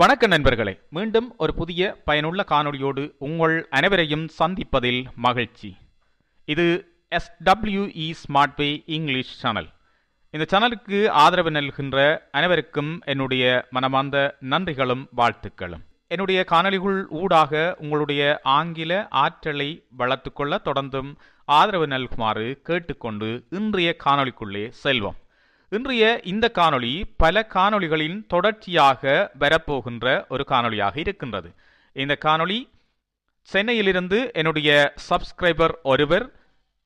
வணக்கம் நண்பர்களே மீண்டும் ஒரு புதிய பயனுள்ள காணொளியோடு உங்கள் அனைவரையும் சந்திப்பதில் மகிழ்ச்சி. இது எஸ்டபிள்யூஇ ஸ்மார்ட்வே இங்கிலீஷ் சேனல் இந்த சேனலுக்கு ஆதரவு நல்கின்ற அனைவருக்கும் என்னுடைய மனமார்ந்த நன்றிகளும் வாழ்த்துக்களும். என்னுடைய காணொலிகள் ஊடாக உங்களுடைய ஆங்கில ஆற்றலை வளர்த்துக்கொள்ள தொடர்ந்தும் ஆதரவு நல்குமாறு கேட்டுக்கொண்டு இன்றைய காணொளிக்குள்ளே செல்வோம். இன்றைய இந்த காணொளி பல காணொளிகளின் தொடர்ச்சியாக வரப்போகின்ற ஒரு காணொளியாக இருக்கின்றது. இந்த காணொளி சென்னையிலிருந்து என்னுடைய சப்ஸ்கிரைபர் ஒருவர்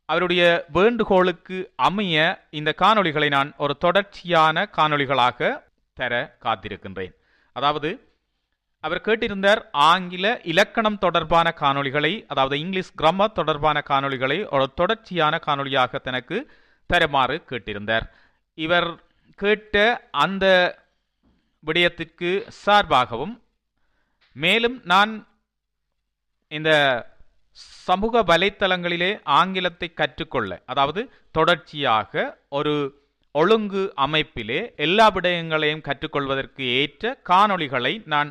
அவருடைய வேண்டுகோளுக்கு அமைய இந்த காணொளிகளை நான் ஒரு தொடர்ச்சியான காணொளிகளாக தர காத்திருக்கின்றேன். அதாவது அவர் கேட்டிருந்தார் ஆங்கில இலக்கணம் தொடர்பான காணொளிகளை அதாவது இங்கிலீஷ் கிராமர் தொடர்பான காணொளிகளை ஒரு தொடர்ச்சியான காணொளியாக தனக்கு தருமாறு கேட்டிருந்தார். இவர் கேட்ட அந்த விடயத்திற்கு சார்பாகவும் மேலும் நான் இந்த சமூக வலைத்தளங்களிலே ஆங்கிலத்தை கற்றுக்கொள்ள அதாவது தொடர்ச்சியாக ஒரு ஒழுங்கு அமைப்பிலே எல்லா விடயங்களையும் கற்றுக்கொள்வதற்கு ஏற்ற காணொளிகளை நான்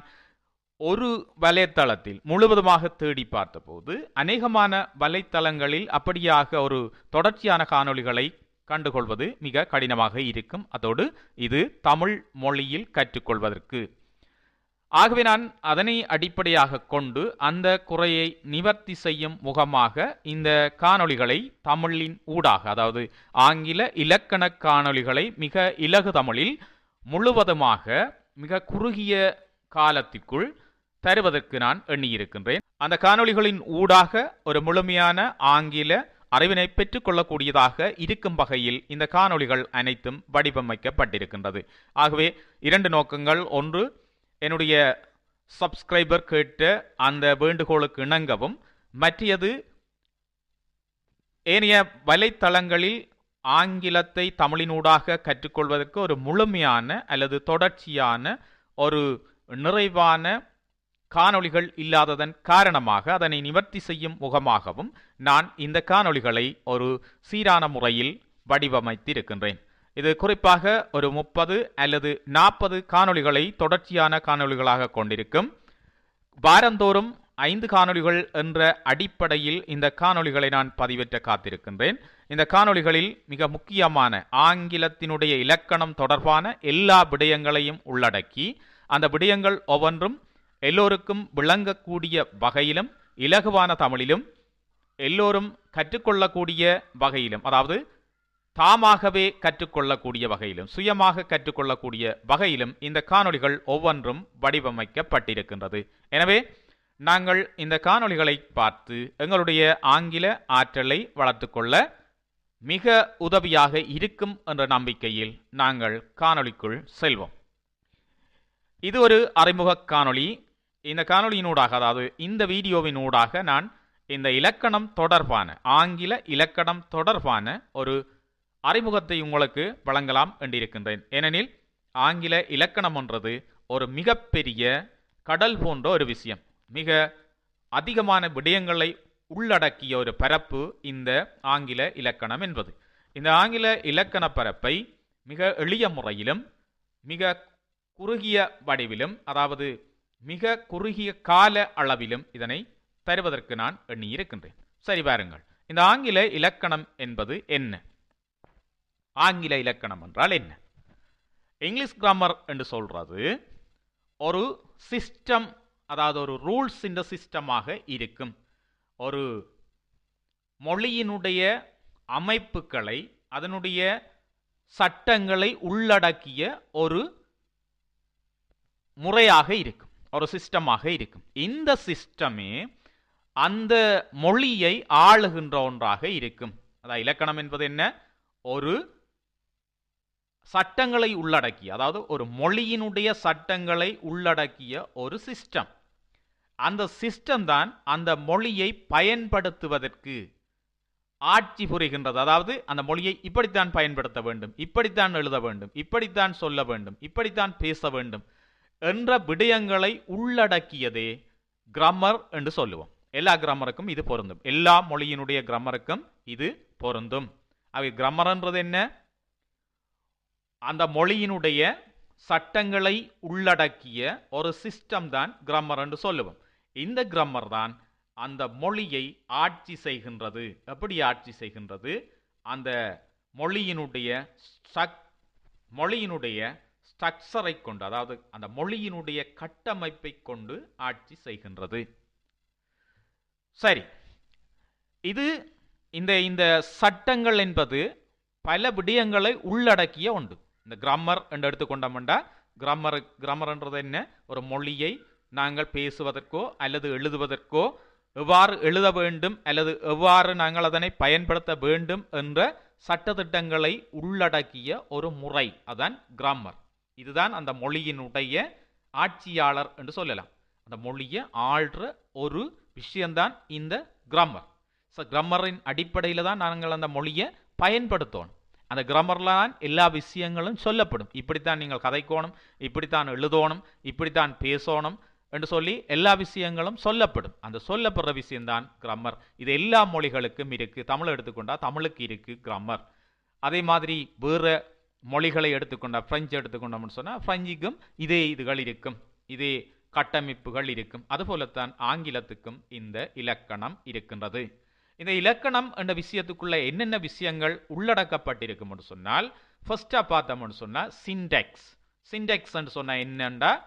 ஒரு வலைத்தளத்தில் முழுவதுமாக தேடி பார்த்தபோது அநேகமான வலைத்தளங்களில் அப்படியாக ஒரு தொடர்ச்சியான காணொளிகளை கண்டுகொள்வது மிக கடினமாக இருக்கும். அதோடு இது தமிழ் மொழியில் கற்றுக்கொள்வதற்கு. ஆகவே நான் அதனை அடிப்படையாக கொண்டு அந்த குறையை நிவர்த்தி செய்யும் முகமாக இந்த காணொளிகளை தமிழின் ஊடாக அதாவது ஆங்கில இலக்கண காணொளிகளை மிக இலகு தமிழில் முழுவதுமாக மிக குறுகிய காலத்திற்குள் தருவதற்கு நான் எண்ணியிருக்கின்றேன். அந்த காணொளிகளின் ஊடாக ஒரு முழுமையான ஆங்கில அறிவினை பெற்றுக்கொள்ளக்கூடியதாக இருக்கும் வகையில் இந்த காணொளிகள் அனைத்தும் வடிவமைக்கப்பட்டிருக்கின்றது. ஆகவே இரண்டு நோக்கங்கள். ஒன்று என்னுடைய சப்ஸ்கிரைபர் கேட்ட அந்த வேண்டுகோளுக்கு இணங்கவும். மற்றியது ஏனைய வலைத்தளங்களில் ஆங்கிலத்தை தமிழினூடாக கற்றுக்கொள்வதற்கு ஒரு முழுமையான அல்லது தொடர்ச்சியான ஒரு நிறைவான காணொளிகள் இல்லாததன் காரணமாக அதனை நிவர்த்தி செய்யும் முகமாகவும் நான் இந்த காணொளிகளை ஒரு சீரான முறையில் வடிவமைத்திருக்கின்றேன். இது குறிப்பாக ஒரு முப்பது அல்லது நாற்பது காணொளிகளை தொடர்ச்சியான காணொளிகளாக கொண்டிருக்கும். வாரந்தோறும் ஐந்து காணொளிகள் என்ற அடிப்படையில் இந்த காணொளிகளை நான் பதிவேற்ற காத்திருக்கின்றேன். இந்த காணொளிகளில் மிக முக்கியமான ஆங்கிலத்தினுடைய இலக்கணம் தொடர்பான எல்லா விடயங்களையும் உள்ளடக்கி அந்த விடயங்கள் ஒவ்வொன்றும் எல்லோருக்கும் விளங்கக்கூடிய வகையிலும் இலகுவான தமிழிலும் எல்லோரும் கற்றுக்கொள்ளக்கூடிய வகையிலும் அதாவது தாமாகவே கற்றுக்கொள்ளக்கூடிய வகையிலும் சுயமாக கற்றுக்கொள்ளக்கூடிய வகையிலும் இந்த காணொளிகள் ஒவ்வொன்றும் வடிவமைக்கப்பட்டிருக்கின்றது. எனவே நாங்கள் இந்த காணொளிகளை பார்த்து எங்களுடைய ஆங்கில ஆற்றலை வளர்த்துக்கொள்ள மிக உதவியாக இருக்கும் என்ற நம்பிக்கையில் நாங்கள் காணொளிக்குள் செல்வோம். இது ஒரு அறிமுக காணொளி. இந்த காணொளியினூடாக அதாவது இந்த வீடியோவினூடாக நான் இந்த இலக்கணம் தொடர்பான ஆங்கில இலக்கணம் தொடர்பான ஒரு அறிமுகத்தை உங்களுக்கு வழங்கலாம் என்றிருக்கின்றேன். ஏனெனில் ஆங்கில இலக்கணம் என்றது ஒரு மிகப்பெரிய கடல் போன்ற ஒரு விஷயம். மிக அதிகமான விடயங்களை உள்ளடக்கிய ஒரு பரப்பு இந்த ஆங்கில இலக்கணம் என்பது. இந்த ஆங்கில இலக்கண பரப்பை மிக எளிய முறையிலும் மிக குறுகிய வடிவிலும் அதாவது மிக குறுகிய கால அளவிலும் இதனை தருவதற்கு நான் எண்ணியிருக்கின்றேன். சரி பாருங்கள். இந்த ஆங்கில இலக்கணம் என்பது என்ன? ஆங்கில இலக்கணம் என்றால் என்ன? இங்கிலீஷ் கிராமர் என்று சொல்றது ஒரு சிஸ்டம் அதாவது ஒரு ரூல்ஸ் இந்த சிஸ்டமாக இருக்கும். ஒரு மொழியினுடைய அமைப்புகளை அதனுடைய சட்டங்களை உள்ளடக்கிய ஒரு முறையாக இருக்கும். ஒரு சிஸ்டமாக இருக்கும். இந்த சிஸ்டமே அந்த மொழியை ஆளுகின்ற ஒன்றாக இருக்கும். அதாவது இலக்கணம் என்பது என்ன? ஒரு சட்டங்களை உள்ளடக்கிய அதாவது ஒரு மொழியினுடைய சட்டங்களை உள்ளடக்கிய ஒரு சிஸ்டம் அந்த சிஸ்டம் தான் அந்த மொழியை பயன்படுத்துவதற்கு ஆட்சி புரிகின்றது. அதாவது அந்த மொழியை இப்படித்தான் பயன்படுத்த வேண்டும் இப்படித்தான் எழுத வேண்டும் இப்படித்தான் சொல்ல வேண்டும் இப்படித்தான் பேச வேண்டும். என்ற விடயங்களை உள்ளடக்கியதே கிராமர் என்று சொல்லுவோம். எல்லா கிராமருக்கும் இது பொருந்தும். எல்லா மொழியினுடைய கிராமருக்கும் இது பொருந்தும். அவை கிராமர்ன்றது என்ன? அந்த மொழியினுடைய சட்டங்களை உள்ளடக்கிய ஒரு சிஸ்டம் தான் கிராமர் என்று சொல்லுவோம். இந்த கிராமர் தான் அந்த மொழியை ஆட்சி செய்கின்றது. எப்படி ஆட்சி செய்கின்றது? அந்த மொழியினுடைய ஸ்ட்ரக் மொழியினுடைய ஸ்ட்ரக்சரை கொண்டு அதாவது அந்த மொழியினுடைய கட்டமைப்பை கொண்டு ஆட்சி செய்கின்றது. சரி. இது இந்த இந்த சட்டங்கள் என்பது பல விடயங்களை உள்ளடக்கிய உண்டு இந்த கிராமர் என்று எடுத்துக்கொண்டோம்டா கிராமர் கிராமர்ன்றது என்ன? ஒரு மொழியை நாங்கள் பேசுவதற்கோ அல்லது எழுதுவதற்கோ எவ்வாறு எழுத வேண்டும் அல்லது எவ்வாறு நாங்கள் அதனை பயன்படுத்த வேண்டும் என்ற சட்டத்திட்டங்களை உள்ளடக்கிய ஒரு முறை. அதான் கிராமர் இதுதான் அந்த மொழியினுடைய ஆட்சியாளர் என்று சொல்லலாம். அந்த மொழியை ஆள்ற ஒரு விஷயம்தான் இந்த கிராமர் ஸோ கிராமரின் அடிப்படையில் தான் நாங்கள் அந்த மொழியை பயன்படுத்தணும். அந்த கிராமரில் தான் எல்லா விஷயங்களும் சொல்லப்படும். இப்படித்தான் நீங்கள் கதைக்கோணும் இப்படித்தான் எழுதணும் இப்படித்தான் பேசணும் என்று சொல்லி எல்லா விஷயங்களும் சொல்லப்படும். அந்த சொல்லப்படுற விஷயம்தான் கிராமர் இது எல்லா மொழிகளுக்கும் இருக்கு. தமிழ் எடுத்துக்கொண்டால் தமிழுக்கு இருக்கு கிராமர் அதே மாதிரி வேறு மொழிகளை எடுத்துக்கொண்டால் பிரெஞ்சு எடுத்துக்கொண்டோம்னு சொன்னால் பிரெஞ்சுக்கும் இதே இதுகள் இருக்கும். இதே கட்டமைப்புகள் இருக்கும். அதுபோலத்தான் ஆங்கிலத்துக்கும் இந்த இலக்கணம் இருக்கின்றது. இந்த இலக்கணம் என்ற விஷயத்துக்குள்ள என்னென்ன விஷயங்கள் உள்ளடக்கப்பட்டிருக்கும் சொன்னால் ஃபர்ஸ்டா பார்த்தோம்னு சொன்னால் சிண்டெக்ஸ் சிண்டெக்ஸ் சொன்னால் சொன்ன என்னண்டா?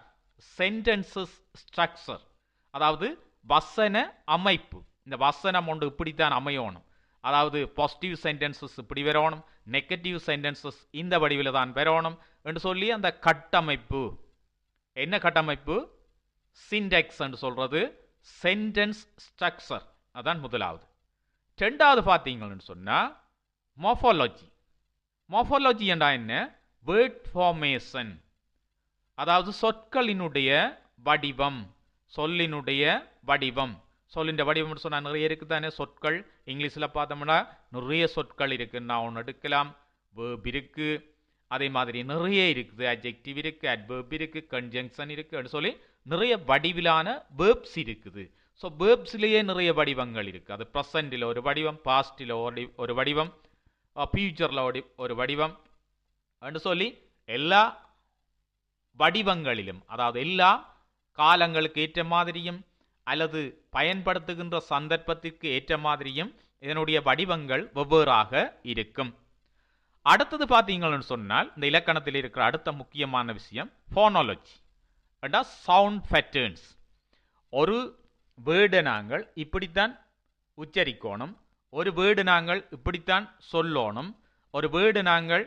சென்டென்சஸ் ஸ்ட்ரக்சர் அதாவது வசன அமைப்பு. இந்த வசனம் ஒன்று இப்படித்தான் அமையணும். அதாவது பாசிட்டிவ் சென்டென்சஸ் இப்படி வரணும். நெகட்டிவ் சென்டென்சஸ் இந்த வடிவில் தான் என்று சொல்லி அந்த கட்டமைப்பு. என்ன கட்டமைப்பு? சிண்டெக்ஸ் என்று சொல்றது. சென்டென்ஸ் ஸ்ட்ரக்சர் அதான் முதலாவது. ரெண்டாவது பார்த்தீங்கன்னு சொன்னால் மோஃபாலஜி மோஃபாலஜி என்றா என்ன? வேர்ட் ஃபார்மேஷன் அதாவது சொற்களினுடைய வடிவம். சொல்லினுடைய வடிவம். சொல்லின்ற வடிவம் சொன்னால் நிறைய இருக்குதானே? சொற்கள். இங்கிலீஷில் பார்த்தோம்னா நிறைய சொற்கள் இருக்கு. நான் எடுக்கலாம். வேர்ப் இருக்குது அதே மாதிரி நிறைய இருக்குது. அப்ஜெக்டிவ் இருக்குது அட்வர்ப் இருக்குது கன்ஜங்ஷன் இருக்குன்னு சொல்லி நிறைய வடிவிலான வேர்ப்ஸ் இருக்குது. ஸோ வேர்ப்ஸ்லேயே நிறைய வடிவங்கள் இருக்குது அது ப்ரெசண்டில் ஒரு வடிவம் பாஸ்டில் ஒரு ஒரு வடிவம் ஃபியூச்சரில் ஒரு ஒரு வடிவம் என்று சொல்லி எல்லா வடிவங்களிலும் அதாவது எல்லா காலங்களுக்கு ஏற்ற மாதிரியும் அல்லது பயன்படுத்துகின்ற சந்தர்ப்பத்திற்கு ஏற்ற மாதிரியும் இதனுடைய வடிவங்கள் வெவ்வேறாக இருக்கும். அடுத்தது பார்த்தீங்கன்னு சொன்னால் இந்த இலக்கணத்தில் இருக்கிற அடுத்த முக்கியமான விஷயம் ஃபோனாலஜி சவுண்ட் பேட்டர்ன்ஸ் ஒரு வேர்டு நாங்கள் இப்படித்தான் உச்சரிக்கணும் ஒரு வேர்டு நாங்கள் இப்படித்தான் சொல்லணும் ஒரு வேர்டு நாங்கள்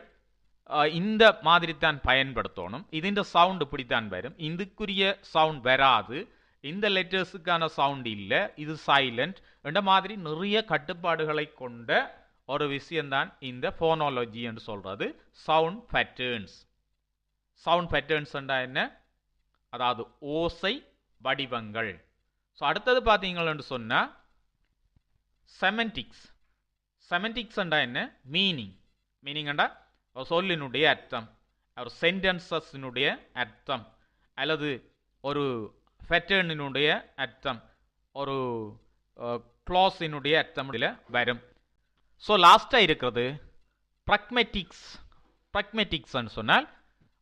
இந்த மாதிரி தான் பயன்படுத்தணும் இதுன்ற சவுண்ட் இப்படித்தான் வரும். இதுக்குரிய சவுண்ட் வராது. இந்த லெட்டர்ஸுக்கான சவுண்ட் இல்லை இது சைலண்ட் என்ற மாதிரி நிறைய கட்டுப்பாடுகளை கொண்ட ஒரு விஷயம்தான் இந்த ஃபோனாலஜி என்று சொல்கிறது சவுண்ட் பேட்டர்ன்ஸ் சவுண்ட் பேட்டர்ன்ஸ் என்ன? அதாவது ஓசை வடிவங்கள். ஸோ அடுத்தது பார்த்தீங்கன்னு சொன்னால் செமெண்டிக்ஸ் செமெண்டிக்ஸ் என்ன? மீனிங் மீனிங் ஒரு சொல்லினுடைய அர்த்தம். ஒரு சென்டென்சஸினுடைய அர்த்தம். அல்லது ஒரு ஃபெட்டர்னினுடைய அர்த்தம். ஒரு க்ளாஸினுடைய அர்த்தமில் வரும். ஸோ லாஸ்ட்டாக இருக்கிறது ப்ரக்மெட்டிக்ஸ் ப்ரக்மெட்டிக்ஸ்ன்னு சொன்னால்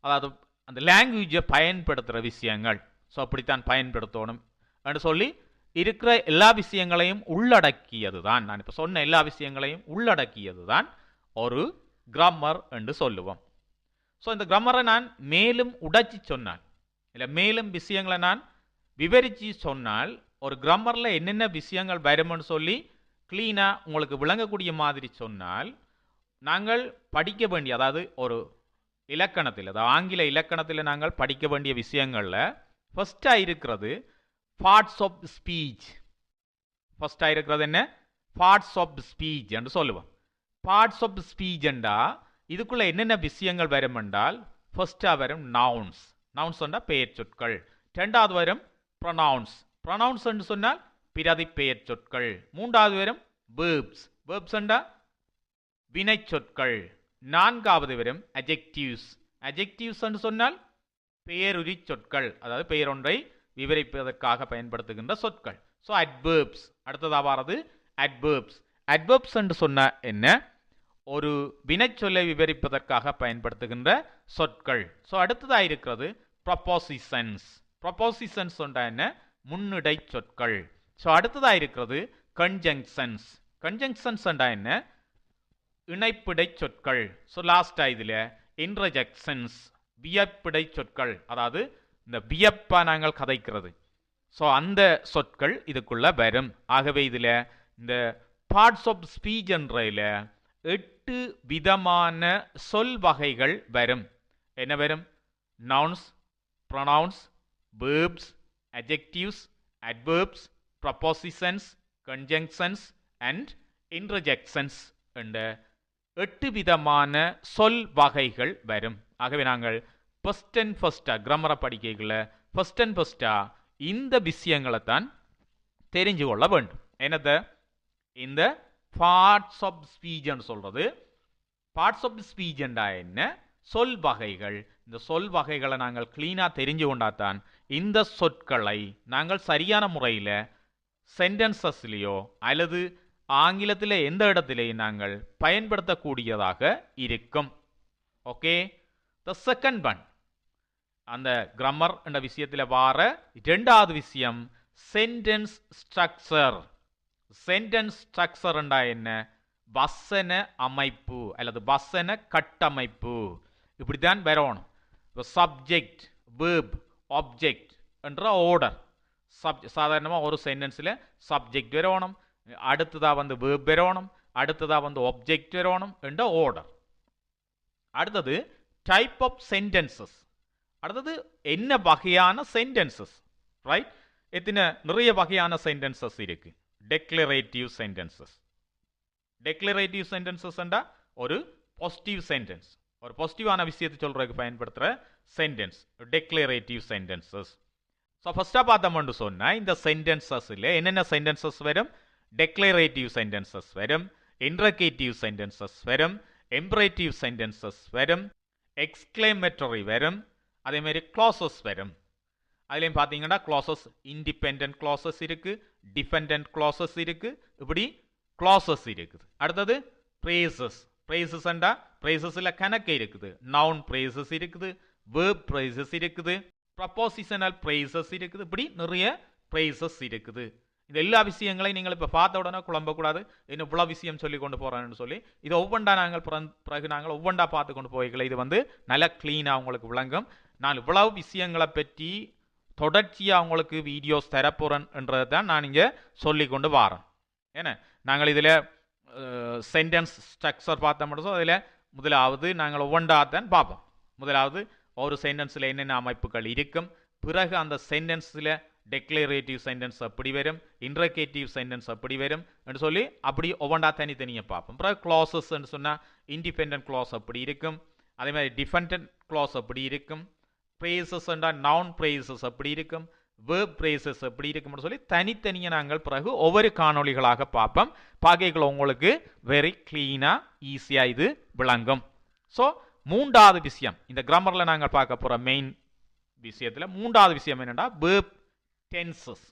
அதாவது அந்த லாங்குவேஜை பயன்படுத்துகிற விஷயங்கள். ஸோ அப்படித்தான் பயன்படுத்தணும். என்று சொல்லி இருக்கிற எல்லா விஷயங்களையும் உள்ளடக்கியது தான் நான் இப்போ சொன்ன எல்லா விஷயங்களையும் உள்ளடக்கியது தான் ஒரு கிராமர் என்று சொல்லுவோம். ஸோ இந்த கிராமரை நான் மேலும் உடைச்சி சொன்னால் இல்லை மேலும் விஷயங்களை நான் விவரித்து சொன்னால் ஒரு கிராமரில் என்னென்ன விஷயங்கள் வரும்னு சொல்லி க்ளீனாக உங்களுக்கு விளங்கக்கூடிய மாதிரி சொன்னால் நாங்கள் படிக்க வேண்டிய அதாவது ஒரு இலக்கணத்தில் அதாவது ஆங்கில இலக்கணத்தில் நாங்கள் படிக்க வேண்டிய விஷயங்களில் ஃபஸ்ட்டாக இருக்கிறது பார்ட்ஸ் ஆஃப் ஸ்பீச் ஃபஸ்ட்டாக இருக்கிறது என்ன? பார்ட்ஸ் ஆஃப் ஸ்பீச் என்று சொல்லுவோம். பார்ட்ஸ் ஆஃப் ஸ்பீச் என்றா இதுக்குள்ளே என்னென்ன விஷயங்கள் வரும் என்றால் ஃபஸ்ட்டாக வரும் நவுன்ஸ் நவுன்ஸ் என்றால் பெயர் சொற்கள் ரெண்டாவது வரும் ப்ரொனவுன்ஸ் ப்ரொனவுன்ஸ் என்று சொன்னால் பிரதி பெயர் சொற்கள். மூன்றாவது வரும் வேர்ப்ஸ் வேர்ப்ஸ் என்றால் வினை சொற்கள் நான்காவது வரும் அஜெக்டிவ்ஸ் அஜெக்டிவ்ஸ் என்று சொன்னால் பெயருரி சொற்கள் அதாவது பெயரொன்றை விவரிப்பதற்காக பயன்படுத்துகின்ற சொற்கள். ஸோ அட்வேர்ப்ஸ் அடுத்ததாக வாரது அட்வேர்ப்ஸ் அட்வேர்ப்ஸ் என்று சொன்ன என்ன? ஒரு வினைச்சொல்லை விவரிப்பதற்காக பயன்படுத்துகின்ற சொற்கள். ஸோ அடுத்ததாக இருக்கிறது ப்ரப்போசிஷன்ஸ் ப்ரப்போசிஷன்ஸ் என்ன? முன்னிடை சொற்கள். ஸோ அடுத்ததாக இருக்கிறது கன்ஜங்ஷன்ஸ் கன்ஜங்ஷன்ஸ் என்ன? இணைப்பிடை சொற்கள். ஸோ லாஸ்ட்டாக இதில் இன்ரஜெக்ஷன்ஸ் வியப்பிடை சொற்கள். அதாவது இந்த வியப்பா நாங்கள் கதைக்கிறது. ஸோ அந்த சொற்கள் இதுக்குள்ளே வரும். ஆகவே இதில் இந்த பார்ட்ஸ் ஆஃப் ஸ்பீச் என்றதில் எட்டு விதமான சொல் வகைகள் வரும். என்ன வரும்? Nouns pronouns verbs, adjectives adverbs propositions conjunctions and interjections என்ற எட்டு விதமான சொல் வகைகள் வரும். ஆகவே நாங்கள் ஃபஸ்ட் அண்ட் ஃபஸ்ட்டாக கிராமரை படிக்கைகளில் ஃபஸ்ட் அண்ட் ஃபஸ்ட்டாக இந்த விஷயங்களை தான் தெரிஞ்சு கொள்ள வேண்டும். என்னது? இந்த பார்ட்ஸ் ஆஃப் ஸ்பீச்னு சொல்கிறது பார்ட்ஸ் ஆஃப் ஸ்பீச் என்ன? சொல் வகைகள். இந்த சொல் வகைகளை நாங்கள் க்ளீனாக தெரிஞ்சு கொண்டாதான் இந்த சொற்களை நாங்கள் சரியான முறையில் சென்டென்சஸ்லேயோ அல்லது ஆங்கிலத்தில் எந்த இடத்திலேயும் நாங்கள் பயன்படுத்தக்கூடியதாக இருக்கும். ஓகே த செகண்ட் ஒன் அந்த கிராமர் என்ற விஷயத்தில் வார ரெண்டாவது விஷயம் சென்டென்ஸ் ஸ்ட்ரக்சர் சென்டென்ஸ் ஸ்ட்ரக்சர் என்றா என்ன? வசன அமைப்பு அல்லது வசன கட்டமைப்பு. இப்படித்தான் வரணும் இப்போ சப்ஜெக்ட் வேர்ப் ஆப்ஜெக்ட் என்ற ஆர்டர் சப் சாதாரணமாக ஒரு சென்டென்ஸில் சப்ஜெக்ட் வரணும் அடுத்ததாக வந்து வேர்ப் வரணும் அடுத்ததாக வந்து ஆப்ஜெக்ட் வரணும் என்ற ஆர்டர் அடுத்தது டைப் ஆஃப் சென்டென்சஸ் அடுத்தது என்ன வகையான சென்டென்சஸ் ரைட் எத்தனை நிறைய வகையான சென்டென்சஸ் இருக்கு டெக்ளரேட்டிவ் சென்டென்சஸ் டெக்ளரேட்டிவ் சென்டென்சஸ் ஒரு பாசிட்டிவ் சென்டென்ஸ் ஒரு பாசிட்டிவான விஷயத்தை சொல்கிறதுக்கு பயன்படுத்துகிற சென்டென்ஸ் டெக்ளரேட்டிவ் சென்டென்சஸ் ஸோ ஃபஸ்ட்டாக பார்த்தோம்னு சொன்னால் இந்த சென்டென்சஸில் என்னென்ன சென்டென்சஸ் வரும்? டெக்ளரேட்டிவ் சென்டென்சஸ் வரும் இன்ட்ரகேட்டிவ் சென்டென்சஸ் வரும் எம்பரேட்டிவ் சென்டென்சஸ் வரும் எக்ஸ்கிளேமேட்டரி வரும் அதேமாரி க்ளாசஸ் வரும். அதுலேயும் பார்த்தீங்கன்னா க்ளாசஸ் இண்டிபெண்ட் க்ளாசஸ் இருக்குது டிபெண்ட் க்ளாசஸ் இருக்குது இப்படி க்ளாசஸ் இருக்குது. அடுத்தது ப்ரேசஸ் ப்ரைசஸ்ண்டா ப்ரைசஸில் கணக்கு இருக்குது. நவுன் ப்ரைசஸ் இருக்குது. வேர்ப் ப்ரைசஸ் இருக்குது. ப்ரப்போசிஷனல் ப்ரைசஸ் இருக்குது. இப்படி நிறைய ப்ரைசஸ் இருக்குது. இந்த எல்லா விஷயங்களையும் நீங்கள் இப்போ பார்த்த உடனே குழம்பக்கூடாது. இன்னும் இவ்வளோ விஷயம் சொல்லி கொண்டு போகிறேன்னு சொல்லி. இது ஒவ்வொன்றா நாங்கள் பிறகு நாங்கள் ஒவ்வொன்றா பார்த்து கொண்டு போய்க்கல. இது வந்து நல்லா க்ளீனாக உங்களுக்கு விளங்கும். நான் இவ்வளவு விஷயங்களை பற்றி தொடர்ச்சியாக உங்களுக்கு வீடியோஸ் தரப்போகிறேன்ன்றதை தான் நான் இங்கே சொல்லி கொண்டு வரேன். ஏன்னா நாங்கள் இதில் சென்டென்ஸ் ஸ்ட்ரக்சர் பார்த்தோம்னா அதில் முதலாவது நாங்கள் ஒவ்வொன்றா பார்ப்போம் முதலாவது ஒரு சென்டென்ஸில் என்னென்ன அமைப்புகள் இருக்கும் பிறகு அந்த சென்டென்ஸில் டெக்ளரேட்டிவ் சென்டென்ஸ் அப்படி வரும் இன்ட்ரகேட்டிவ் சென்டென்ஸ் அப்படி வரும் என்று சொல்லி அப்படி ஒவ்வொன்றா தனித்தனியாக பார்ப்போம் பிறகு க்ளாஸஸ்ன்னு சொன்னால் இண்டிபெண்ட் க்ளாஸ் அப்படி இருக்கும் அதே மாதிரி டிஃபெண்ட் க்ளாஸ் அப்படி இருக்கும் ப்ரேசஸ் நான் ப்ரேசஸ் அப்படி இருக்கும் வேர்ப் பிரேசஸ் எப்படி இருக்கும்னு சொல்லி தனித்தனியாக நாங்கள் பிறகு ஒவ்வொரு காணொளிகளாக பார்ப்போம். பார்க்கல உங்களுக்கு வெரி கிளீனாக ஈஸியாக இது விளங்கும். ஸோ மூன்றாவது விஷயம். இந்த கிராமரில் நாங்கள் பார்க்க போகிற மெயின் விஷயத்தில் மூன்றாவது விஷயம் என்னென்னா வேர்ப் டென்சஸ்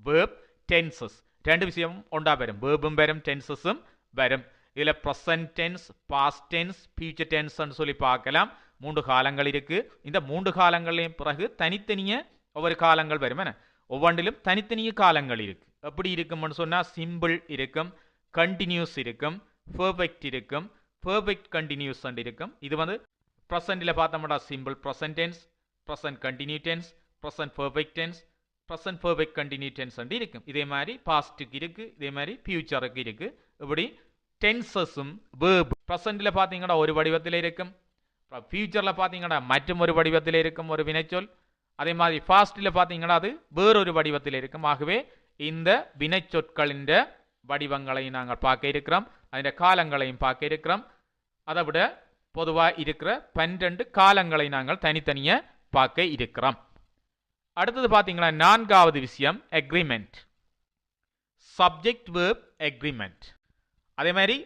வேர்ப் டென்சஸ் ரெண்டு விஷயம் ஒன்றா வரும் வேர்பும் வரும் டென்சஸும் வரும் இதில் present tense past tense future டென்ஸ்ன்னு சொல்லி பார்க்கலாம். மூன்று காலங்கள் இருக்குது இந்த மூன்று காலங்களையும் பிறகு தனித்தனியாக ஒவ்வொரு காலங்கள் வரும். என்ன? ஒவ்வொன்றிலும் தனித்தனிய காலங்கள் இருக்கு. எப்படி இருக்கும்னு சொன்னால் சிம்பிள் இருக்கும் கண்டினியூஸ் இருக்கும் பெர்ஃபெக்ட் இருக்கும் பெர்ஃபெக்ட் கண்டினியூஸ் இருக்கும். இது வந்து ப்ரெசண்டில் பார்த்தோம்னா simple present tense present continue tense present perfect tense present perfect continue tense இருக்கும். இதே மாதிரி பாஸ்ட்டுக்கு இருக்குது இதே மாதிரி ஃபியூச்சருக்கு இருக்குது இப்படி டென்சஸும் வேர்பு ப்ரெசண்டில் பார்த்தீங்கன்னா ஒரு வடிவத்தில் இருக்கும். ஃபியூச்சரில் பார்த்தீங்கன்னா மற்றும் ஒரு வடிவத்தில் இருக்கும் ஒரு வினைச்சொல். அதே மாதிரி ஃபாஸ்ட்டில் பார்த்தீங்கன்னா அது வேறொரு வடிவத்தில் இருக்கும். ஆகவே இந்த வினைச்சொற்களின் வடிவங்களையும் நாங்கள் பார்க்க இருக்கிறோம். அதன் காலங்களையும் பார்க்க இருக்கிறோம். அதை விட பொதுவாக இருக்கிற பன்னிரண்டு காலங்களை நாங்கள் தனித்தனியாக பார்க்க இருக்கிறோம். அடுத்தது பார்த்தீங்கன்னா நான்காவது விஷயம் அக்ரிமெண்ட் சப்ஜெக்ட் வேர்ப் அக்ரிமெண்ட் அதே மாதிரி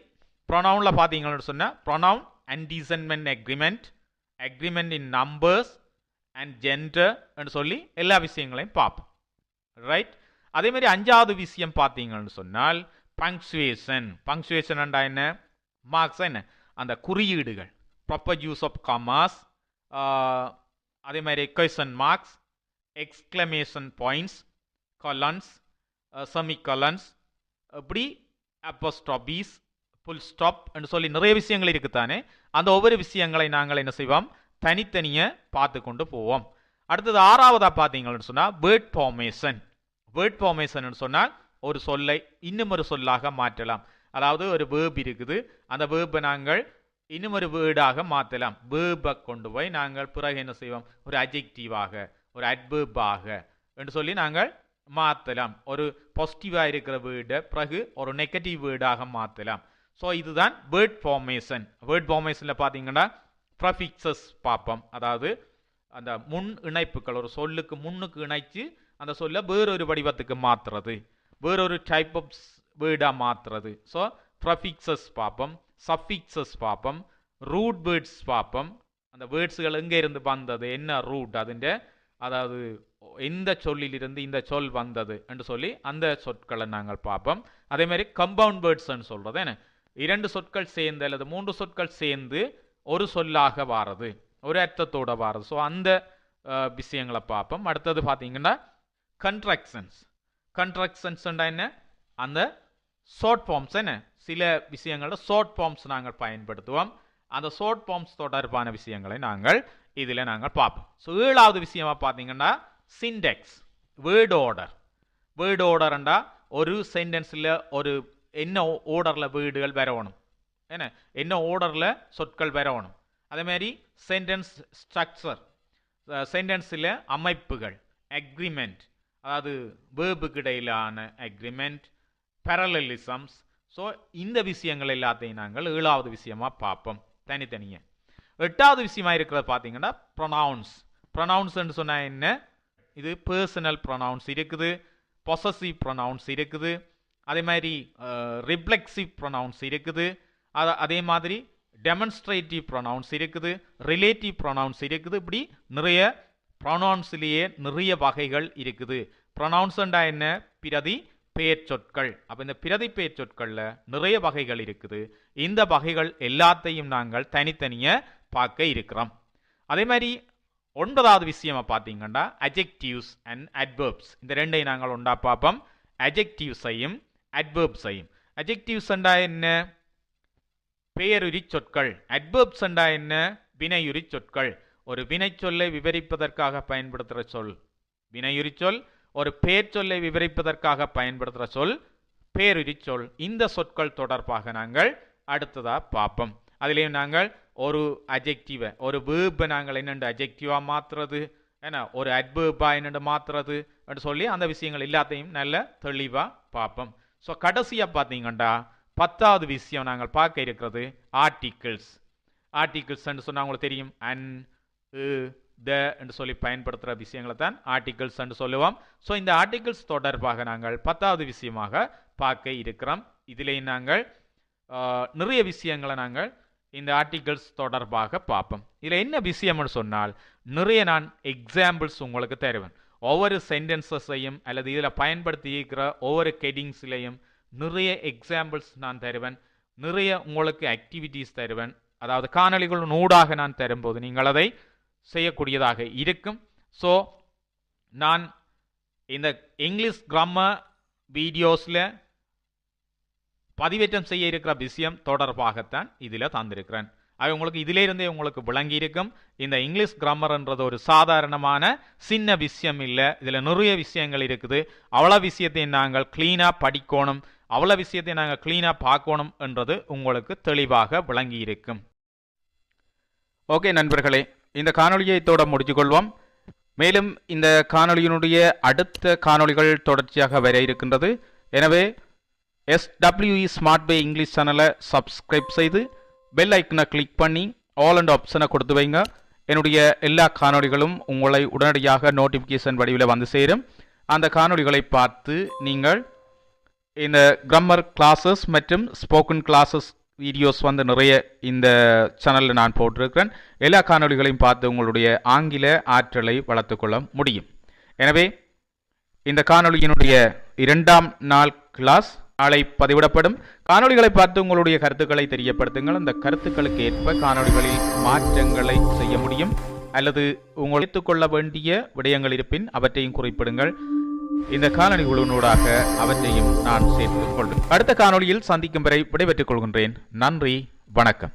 ப்ரொனவுனில் பார்த்தீங்கன்னு சொன்னால் pronoun antecedent agreement agreement in numbers and gender சொல்லி எல்லா விஷயங்களையும் பார்ப்போம். ரைட் அதே மாதிரி அஞ்சாவது விஷயம் பார்த்தீங்கன்னு சொன்னால் பங்க்சுவேஷன் பங்க்சுவேஷன் என்ன? மார்க்ஸ் என்ன? அந்த குறியீடுகள். ப்ராப்பர் யூஸ் ஆஃப் காமாஸ் அதே மாதிரி question marks exclamation points colons semicolons இப்படி அப்போஸ்டாபீஸ் புல் ஸ்டாப் என்று சொல்லி நிறைய விஷயங்கள் இருக்குத்தானே அந்த ஒவ்வொரு விஷயங்களை நாங்கள் என்ன செய்வோம்? தனித்தனியாக பார்த்து கொண்டு போவோம். அடுத்தது ஆறாவதாக பார்த்தீங்கன்னு சொன்னால் வேர்ட் ஃபார்மேஷன் வேர்ட் ஃபார்மேஷன் சொன்னால் ஒரு சொல்லை இன்னும் ஒரு சொல்லாக மாற்றலாம். அதாவது ஒரு வேர்ப் இருக்குது. அந்த வேர்பை நாங்கள் இன்னும் ஒரு வேர்டாக மாற்றலாம். வேர்பை கொண்டு போய் நாங்கள் பிறகு என்ன செய்வோம்? ஒரு அஜெக்டிவாக ஒரு அட்வேர்பாக என்று சொல்லி நாங்கள் மாற்றலாம். ஒரு பாசிட்டிவாக இருக்கிற வேர்டை பிறகு ஒரு நெகட்டிவ் வேர்டாக மாற்றலாம். ஸோ இதுதான் வேர்ட் ஃபார்மேஷன் வேர்ட் ஃபார்மேஷனில் பார்த்தீங்கன்னா ப்ரஃபிக்சஸ் பார்ப்போம் அதாவது அந்த முன் இணைப்புகள் ஒரு சொல்லுக்கு முன்னுக்கு இணைச்சு அந்த சொல்ல வேறொரு வடிவத்துக்கு மாற்றுறது வேறொரு டைப் ஆஃப் வேர்டாக மாற்றுறது ஸோ ப்ரஃபிக்சஸ் பார்ப்போம் சஃபிக்சஸ் பார்ப்போம் ரூட் வேர்ட்ஸ் பார்ப்போம் அந்த வேர்ட்ஸுகள் எங்கே இருந்து வந்தது? என்ன ரூட் அதிൻ്റെ அதாவது எந்த சொல்லிலிருந்து இந்த சொல் வந்தது என்று சொல்லி அந்த சொற்களை நாங்கள் பார்ப்போம் அதே மாதிரி கம்பவுண்ட் வேர்ட்ஸ்ன்னு சொல்கிறது என்ன? இரண்டு சொற்கள் சேர்ந்து அல்லது மூன்று சொற்கள் சேர்ந்து ஒரு சொல்லாக வாரது ஒரு அர்த்தத்தோட வாரது. ஸோ அந்த விஷயங்களை பார்ப்போம். அடுத்தது பார்த்தீங்கன்னா கன்ட்ராக்ஷன்ஸ் கன்ட்ராக்ஷன்ஸ் என்ன? அந்த ஷார்ட் ஃபார்ம்ஸ் என்ன? சில விஷயங்கள ஷார்ட் ஃபார்ம்ஸ் நாங்கள் பயன்படுத்துவோம். அந்த ஷார்ட் ஃபார்ம்ஸ் தொடர்பான விஷயங்களை நாங்கள் இதில் நாங்கள் பார்ப்போம். ஸோ ஏழாவது விஷயமா பார்த்தீங்கன்னா சிண்டெக்ஸ் வேர்ட் ஆர்டர் வேர்ட் ஆர்டர்ண்டா ஒரு சென்டென்ஸில் ஒரு என்ன ஓர்டரில் வீடுகள் வரணும்? என்ன என்ன ஓர்டரில் சொற்கள் வரணும் அதே மாதிரி சென்டென்ஸ் ஸ்ட்ரக்சர் சென்டென்ஸில் அமைப்புகள் அக்ரிமெண்ட் அதாவது வேர்புக்கு இடையிலான அக்ரிமெண்ட் பேரலிசம்ஸ் ஸோ இந்த விஷயங்கள் எல்லாத்தையும் நாங்கள் ஏழாவது விஷயமாக பார்ப்போம் தனித்தனியாக எட்டாவது விஷயமா இருக்கிறத பார்த்தீங்கன்னா ப்ரொனவுன்ஸ் ப்ரொனவுன்ஸ்ன்னு சொன்னால் என்ன? இது பர்சனல் ப்ரொனவுன்ஸ் இருக்குது பொசசிவ் ப்ரொனவுன்ஸ் இருக்குது அதே மாதிரி ரிப்ளெக்சிவ் ப்ரொனவுன்ஸ் இருக்குது அத அதே மாதிரி டெமன்ஸ்ட்ரேட்டிவ் ப்ரொனவுன்ஸ் இருக்குது ரிலேட்டிவ் ப்ரொனவுன்ஸ் இருக்குது இப்படி நிறைய ப்ரொனவுன்ஸ்லேயே நிறைய வகைகள் இருக்குது. ப்ரொனவுன்ஸ்ண்டா என்ன? பிரதி பெயர் சொற்கள் அப்போ இந்த பிரதி பெயர் சொற்களில் நிறைய வகைகள் இருக்குது. இந்த வகைகள் எல்லாத்தையும் நாங்கள் தனித்தனியாக பார்க்க இருக்கிறோம். அதே மாதிரி ஒன்பதாவது விஷயமா பார்த்தீங்கன்னா அஜெக்டிவ்ஸ் அண்ட் அட்வர்ப்ஸ் இந்த ரெண்டையும் நாங்கள் உண்டா பார்ப்போம். அஜெக்டிவ்ஸையும் அட்வர்ப்ஸையும் அஜெக்டிவ்ஸ் என்ன? பெயருரி சொற்கள். அட்வர்ப்ஸ் என்ன? வினையுரி சொற்கள். ஒரு வினைச்சொல்லை விவரிப்பதற்காக பயன்படுத்துகிற சொல். வினையுரி சொல் ஒரு பெயர் சொல்லை விவரிப்பதற்காக பயன்படுத்துகிற சொல் பேருரி சொல். இந்த சொற்கள் தொடர்பாக நாங்கள் அடுத்ததாக பார்ப்போம். அதுலேயும் நாங்கள் ஒரு அஜெக்டிவை ஒரு வேர்பை நாங்கள் என்னென்று அஜெக்டிவாக மாற்றுறது ஏன்னா ஒரு அட்வேர்பா என்னென்று மாற்றுறது அப்படின்னு சொல்லி அந்த விஷயங்கள் எல்லாத்தையும் நல்ல தெளிவாக பார்ப்போம். ஸோ கடைசியாக பார்த்தீங்கன்னா பத்தாவது விஷயம் நாங்கள் பார்க்க இருக்கிறது ஆர்டிகிள்ஸ் ஆர்டிகிள்ஸ்ன்னு சொன்னால் உங்களுக்கு தெரியும். அன் த என்று சொல்லி பயன்படுத்துகிற விஷயங்களை தான் ஆர்டிகிள்ஸ் என்று சொல்லுவோம். ஸோ இந்த ஆர்டிகிள்ஸ் தொடர்பாக நாங்கள் பத்தாவது விஷயமாக பார்க்க இருக்கிறோம். இதிலேயும் நாங்கள் நிறைய விஷயங்களை நாங்கள் இந்த ஆர்டிகிள்ஸ் தொடர்பாக பார்ப்போம். இதில் என்ன விஷயம்னு சொன்னால் நிறைய நான் எக்ஸாம்பிள்ஸ் உங்களுக்கு தருவேன். ஒவ்வொரு சென்டென்சஸையும் அல்லது இதில் பயன்படுத்தி இருக்கிற ஒவ்வொரு கெடிங்ஸ்லையும் நிறைய எக்ஸாம்பிள்ஸ் நான் தருவேன். நிறைய உங்களுக்கு ஆக்டிவிட்டீஸ் தருவேன். அதாவது காணொளிகள் நூடாக நான் தரும்போது நீங்கள் அதை செய்யக்கூடியதாக இருக்கும். ஸோ நான் இந்த இங்கிலீஷ் கிராமர் வீடியோஸில் பதிவேற்றம் செய்ய இருக்கிற விஷயம் தொடர்பாகத்தான் இதில் தந்திருக்கிறேன். அது உங்களுக்கு இதிலிருந்தே உங்களுக்கு விளங்கி இருக்கும். இந்த இங்கிலீஷ் கிராமர்ன்றது ஒரு சாதாரணமான சின்ன விஷயம் இல்லை. இதில் நிறைய விஷயங்கள் இருக்குது. அவ்வளோ விஷயத்தை நாங்கள் க்ளீனாக படிக்கணும். அவ்வளோ விஷயத்தை நாங்கள் க்ளீனாக பார்க்கணும் என்றது உங்களுக்கு தெளிவாக விளங்கி இருக்கும் ஓகே நண்பர்களே இந்த காணொளியை இதோட முடிச்சுக்கொள்வோம் மேலும் இந்த காணொளியினுடைய அடுத்த காணொளிகள் தொடர்ச்சியாக வர இருக்கின்றது. எனவே எஸ்டபிள்யூஇ ஸ்மார்ட் பே இங்கிலீஷ் சேனலை சப்ஸ்கிரைப் செய்து பெல் ஐக்கனை கிளிக் பண்ணி ஆல் அண்ட் ஆப்ஷனை கொடுத்து வைங்க. என்னுடைய எல்லா காணொளிகளும் உங்களை உடனடியாக நோட்டிஃபிகேஷன் வடிவில் வந்து சேரும். அந்த காணொளிகளை பார்த்து நீங்கள் இந்த கிராமர் கிளாஸஸ் மற்றும் ஸ்போக்கன் கிளாஸஸ் வீடியோஸ் வந்து நிறைய இந்த சேனலில் நான் போட்டிருக்கிறேன். எல்லா காணொளிகளையும் பார்த்து உங்களுடைய ஆங்கில ஆற்றலை வளர்த்துக்கொள்ள முடியும். எனவே இந்த காணொளியினுடைய இரண்டாம் நாள் கிளாஸ் நாளை பதிவிடப்படும். காணொளிகளை பார்த்து உங்களுடைய கருத்துக்களை தெரியப்படுத்துங்கள். அந்த கருத்துக்களுக்கு ஏற்ப காணொளிகளில் மாற்றங்களை செய்ய முடியும். அல்லது உங்கள் கொள்ள வேண்டிய விடயங்கள் இருப்பின் அவற்றையும் குறிப்பிடுங்கள். இந்த காணொளி குழுவினூடாக அவற்றையும் நான் சேர்த்துக் கொள்வேன் அடுத்த காணொளியில் சந்திக்கும் வரை விடைபெற்றுக் கொள்கின்றேன். நன்றி வணக்கம்.